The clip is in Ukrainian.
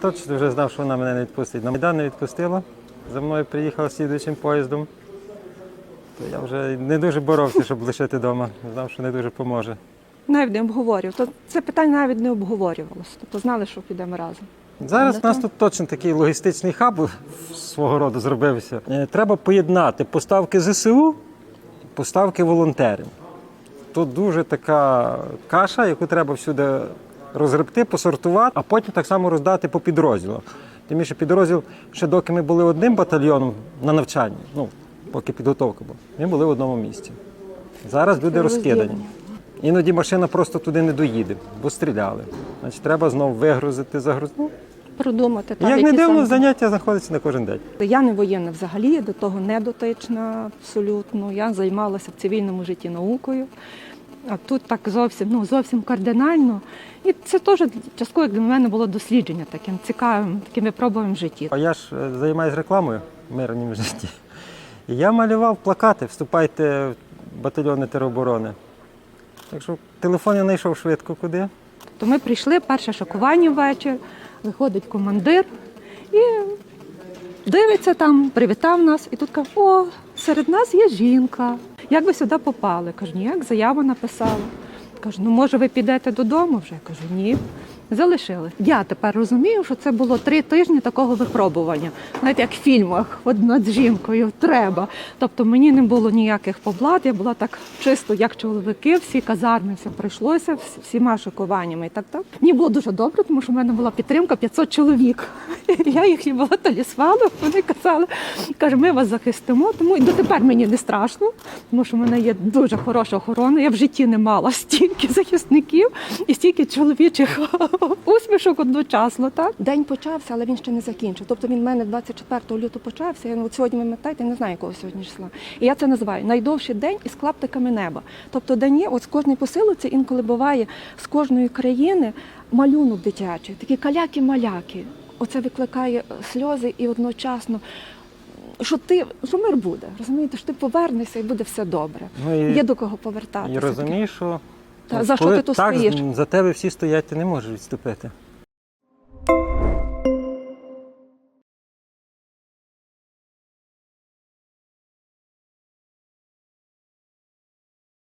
точно вже знав, що вона мене не відпустить. На Майдан не відпустила. За мною приїхала слідуючим поїздом. То я вже не дуже боровся, щоб лишити вдома. Знав, що не дуже поможе. Навіть не обговорював. То це питання навіть не обговорювалося. Тобто знали, що підемо разом. Зараз у нас тут точно такий логістичний хаб свого роду зробився. Е, Треба поєднати поставки ЗСУ, поставки волонтерів. Тут дуже така каша, яку треба всюди розгребти, посортувати, а потім так само роздати по підрозділах. Тим більше підрозділ, ще доки ми були одним батальйоном на навчанні, ну, поки підготовка була, ми були в одному місці. Зараз люди розкидані. Іноді машина просто туди не доїде, бо стріляли. Значить, треба знову вигрузити, загрузити. Ну, Продумати так, як не дивно, саме- заняття знаходиться на кожен день. Я не воєнна взагалі, до того не дотична абсолютно. Я займалася в цивільному житті наукою. А тут так зовсім, ну зовсім кардинально. І це теж частково як для мене було дослідження таким цікавим, таким випробуванням в житті. А я ж е, займаюся рекламою в мирному житті. І я малював плакати, вступайте в батальйони тероборони. Так що телефон я знайшов швидко куди. То ми прийшли, перше шокування ввечір, виходить командир і дивиться там, привітав нас, і тут каже, о, серед нас є жінка. Як ви сюди попали? Кажу, ніяк, заяву написала. Кажу, ну може ви підете додому вже? Кажу, ні. Залишили. Я тепер розумію, що це було три тижні такого випробування. Знаєте, як в фільмах, над жінкою треба. Тобто мені не було ніяких поблад, я була так чисто, як чоловіки, всі казарми, все пройшлося, всі- всіма шокуваннями і так так. Мені було дуже добре, тому що в мене була підтримка 500 чоловік. Я їх була талісманом, вони казали, каже, ми вас захистимо, тому і дотепер мені не страшно, тому що в мене є дуже хороша охорона. Я в житті не мала стільки захисників і стільки чоловічих усмішок одночасно. Так? День почався, але він ще не закінчив. Тобто він в мене 24 лютого почався. Я от сьогодні метаєте, не знаю, якого сьогодні числа. І я це називаю найдовший день із клаптиками неба. Тобто є, от з кожної посилиці інколи буває з кожної країни малюнок дитячий, такі каляки-маляки. Оце викликає сльози і одночасно. Що ти що мир буде, розумієте, що ти повернешся і буде все добре. Ну, і, Є до кого повертатися. і розумієш, що Та, за що ти тут стоїш? за тебе всі стоять, ти не можеш відступити.